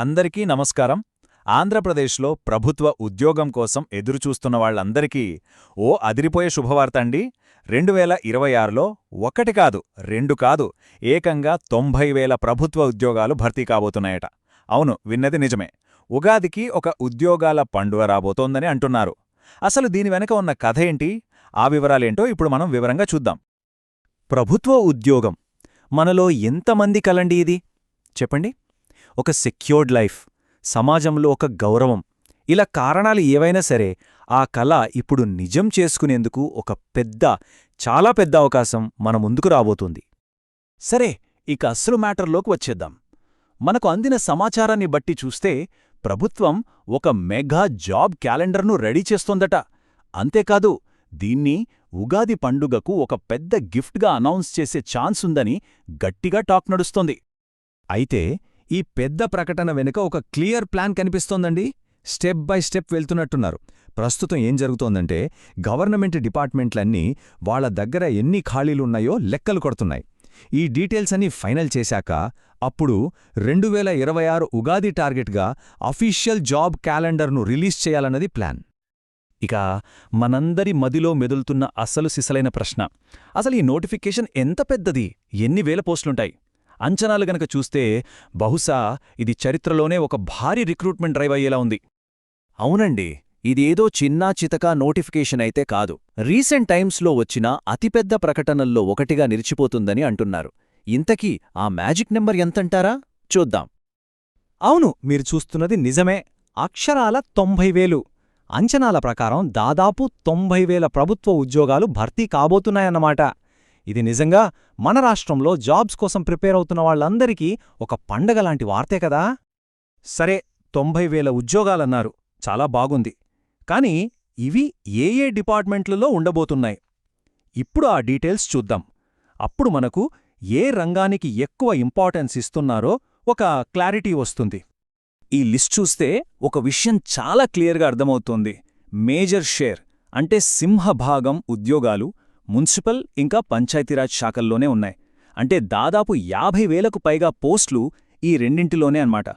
అందరికీ నమస్కారం. ఆంధ్రప్రదేశ్లో ప్రభుత్వ ఉద్యోగం కోసం ఎదురుచూస్తున్న వాళ్ళందరికీ ఓ అదిరిపోయే శుభవార్త అండి. రెండు వేల ఇరవై ఆరులో ఒకటి కాదు రెండు కాదు ఏకంగా తొంభై వేల ప్రభుత్వ ఉద్యోగాలు భర్తీ కాబోతున్నాయట. అవును విన్నది నిజమే. ఉగాదికి ఒక ఉద్యోగాల పండుగ రాబోతోందని అంటున్నారు. అసలు దీని వెనక ఉన్న కథ ఏంటి? ఆ వివరాలేంటో ఇప్పుడు మనం వివరంగా చూద్దాం. ప్రభుత్వ ఉద్యోగం. మనలో ఎంతమంది కలండి ఇది? చెప్పండి. ఒక సెక్యూర్డ్ లైఫ్ సమాజంలో ఒక గౌరవం. ఇలా కారణాలు ఏవైనా సరే ఆ కళ ఇప్పుడు నిజం చేసుకునేందుకు ఒక పెద్ద చాలా పెద్ద అవకాశం మన ముందుకు రాబోతుంది. సరే ఇక అసలు మ్యాటర్లోకి వచ్చేద్దాం. మనకు అందిన సమాచారాన్ని బట్టి చూస్తే ప్రభుత్వం ఒక మెగా జాబ్ క్యాలెండర్ను రెడీ చేస్తోందట. అంతేకాదు దీన్ని ఉగాది పండుగకు ఒక పెద్ద గిఫ్ట్గా అనౌన్స్ చేసే ఛాన్స్ ఉందని గట్టిగా టాక్ నడుస్తోంది. అయితే ఈ పెద్ద ప్రకటన వెనుక ఒక క్లియర్ ప్లాన్ కనిపిస్తోందండి. స్టెప్ బై స్టెప్ వెళ్తున్నట్టున్నారు. ప్రస్తుతం ఏం జరుగుతోందంటే గవర్నమెంట్ డిపార్ట్మెంట్లన్నీ వాళ్ళ దగ్గర ఎన్ని ఖాళీలున్నాయో లెక్కలు కొడుతున్నాయి. ఈ డీటెయిల్స్ అన్నీ ఫైనల్ చేశాక అప్పుడు రెండు వేల ఇరవై ఆరు ఉగాది టార్గెట్గా అఫీషియల్ జాబ్ క్యాలెండర్ను రిలీజ్ చేయాలన్నది ప్లాన్. ఇక మనందరి మదిలో మెదులుతున్న అసలు సిసలైన ప్రశ్న. అసలు ఈ నోటిఫికేషన్ ఎంత పెద్దది? ఎన్ని వేల పోస్టులుంటాయి? అంచనాలు గనక చూస్తే బహుశా ఇది చరిత్రలోనే ఒక భారీ రిక్రూట్మెంట్ డ్రైవ్ అయ్యేలా ఉంది. అవునండి ఇదేదో చిన్నా చితకా నోటిఫికేషన్ అయితే కాదు. రీసెంట్ టైమ్స్లో వచ్చిన అతిపెద్ద ప్రకటనల్లో ఒకటిగా నిలిచిపోతుందని అంటున్నారు. ఇంతకీ ఆ మ్యాజిక్ నెంబర్ ఎంతంటారా? చూద్దాం. అవును మీరు చూస్తున్నది నిజమే. అక్షరాల తొంభై వేలు. అంచనాల ప్రకారం దాదాపు తొంభై వేల ప్రభుత్వ ఉద్యోగాలు భర్తీ కాబోతున్నాయన్నమాట. ఇది నిజంగా మన రాష్ట్రంలో జాబ్స్ కోసం ప్రిపేర్ అవుతున్న వాళ్ళందరికీ ఒక పండగ లాంటి వార్తే కదా? సరే తొంభై వేల ఉద్యోగాలన్నారు. చాలా బాగుంది. కాని ఇవి ఏ ఏ డిపార్ట్మెంట్లలో ఉండబోతున్నాయి? ఇప్పుడు ఆ డీటెయిల్స్ చూద్దాం. అప్పుడు మనకు ఏ రంగానికి ఎక్కువ ఇంపార్టెన్స్ ఇస్తున్నారో ఒక క్లారిటీ వస్తుంది. ఈ లిస్ట్ చూస్తే ఒక విషయం చాలా క్లియర్గా అర్థమవుతోంది. మేజర్ షేర్ అంటే సింహభాగం ఉద్యోగాలు మున్సిపల్ ఇంకా పంచాయతీరాజ్ శాఖల్లోనే ఉన్నాయి. అంటే దాదాపు యాభై వేలకు పైగా పోస్టులు ఈ రెండింటిలోనే అన్నమాట.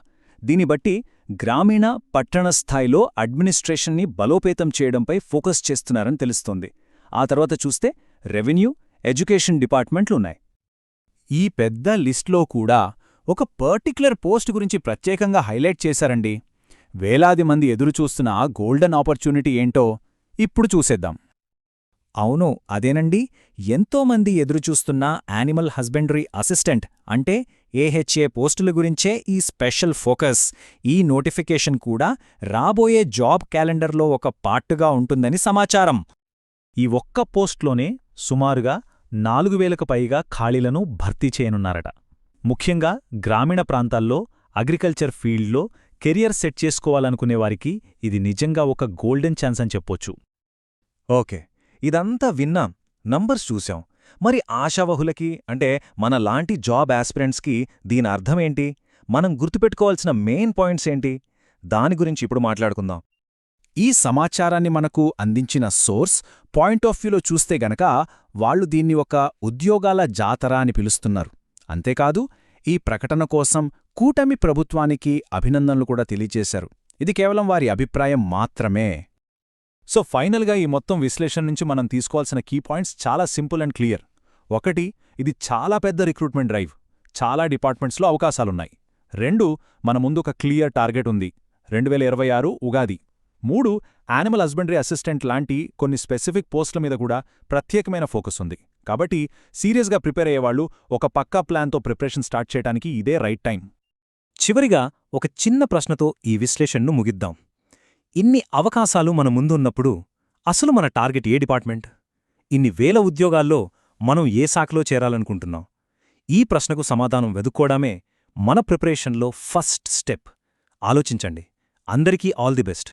దీన్ని బట్టి గ్రామీణ పట్టణ స్థాయిలో అడ్మినిస్ట్రేషన్ని బలోపేతం చేయడంపై ఫోకస్ చేస్తున్నారని తెలుస్తోంది. ఆ తర్వాత చూస్తే రెవెన్యూ ఎడ్యుకేషన్ డిపార్ట్మెంట్లున్నాయి. ఈ పెద్ద లిస్ట్లో కూడా ఒక పర్టిక్యులర్ పోస్ట్ గురించి ప్రత్యేకంగా హైలైట్ చేశారండి. వేలాది మంది ఎదురుచూస్తున్న ఆ గోల్డెన్ ఆపర్చునిటీ ఏంటో ఇప్పుడు చూసేద్దాం. అవును అదేనండి. ఎంతోమంది ఎదురుచూస్తున్న యానిమల్ హస్బెండరీ అసిస్టెంట్ అంటే ఏహెచ్ఏ పోస్టుల గురించే ఈ స్పెషల్ ఫోకస్. ఈ నోటిఫికేషన్ కూడా రాబోయే జాబ్ క్యాలెండర్లో ఒక పార్టుగా ఉంటుందని సమాచారం. ఈ ఒక్క పోస్ట్లోనే సుమారుగా నాలుగు వేలకు పైగా ఖాళీలను భర్తీ చేయనున్నారట. ముఖ్యంగా గ్రామీణ ప్రాంతాల్లో అగ్రికల్చర్ ఫీల్డ్లో కెరియర్ సెట్ చేసుకోవాలనుకునేవారికి ఇది నిజంగా ఒక గోల్డెన్ ఛాన్స్ అని చెప్పొచ్చు. ఓకే. ఇదంతా విన్నాం నంబర్స్ చూశాం. మరి ఆశావహులకి అంటే మన లాంటి జాబ్ ఆస్పిరెంట్స్కి దీని అర్థమేంటి మనం గుర్తుపెట్టుకోవాల్సిన మెయిన్ పాయింట్స్ ఏంటి? దాని గురించి ఇప్పుడు మాట్లాడుకుందాం. ఈ సమాచారాన్ని మనకు అందించిన సోర్స్ పాయింట్ ఆఫ్ వ్యూలో చూస్తే గనక వాళ్ళు దీన్ని ఒక ఉద్యోగాల జాతర అని పిలుస్తున్నారు. అంతేకాదు ఈ ప్రకటన కోసం కూటమి ప్రభుత్వానికి అభినందనలు కూడా తెలియచేశారు ఇది కేవలం వారి అభిప్రాయం మాత్రమే. సో ఫైనల్గా ఈ మొత్తం విశ్లేషణ నుంచి మనం తీసుకోవాల్సిన కీ పాయింట్స్ చాలా సింపుల్ అండ్ క్లియర్. ఒకటి ఇది చాలా పెద్ద రిక్రూట్మెంట్ డ్రైవ్ చాలా డిపార్ట్మెంట్స్లో అవకాశాలున్నాయి. రెండు మన ముందు ఒక క్లియర్ టార్గెట్ ఉంది. రెండు వేల ఇరవై ఆరు ఉగాది. మూడు యానిమల్ హస్బెండరీ అసిస్టెంట్ లాంటి కొన్ని స్పెసిఫిక్ పోస్టుల మీద కూడా ప్రత్యేకమైన ఫోకస్ ఉంది. కాబట్టి సీరియస్గా ప్రిపేర్ అయ్యేవాళ్ళు ఒక పక్కా ప్లాన్తో ప్రిపరేషన్ స్టార్ట్ చేయడానికి ఇదే రైట్ టైం చివరిగా ఒక చిన్న ప్రశ్నతో ఈ విశ్లేషణను ముగిద్దాం. ఇన్ని అవకాశాలు మన ముందున్నప్పుడు అసలు మన టార్గెట్ ఏ డిపార్ట్మెంట్? ఇన్ని వేల ఉద్యోగాల్లో మనం ఏ శాఖలో చేరాలనుకుంటున్నాం? ఈ ప్రశ్నకు సమాధానం వెదుక్కోవడమే మన ప్రిపరేషన్లో ఫస్ట్ స్టెప్. ఆలోచించండి. అందరికీ ఆల్ ది బెస్ట్.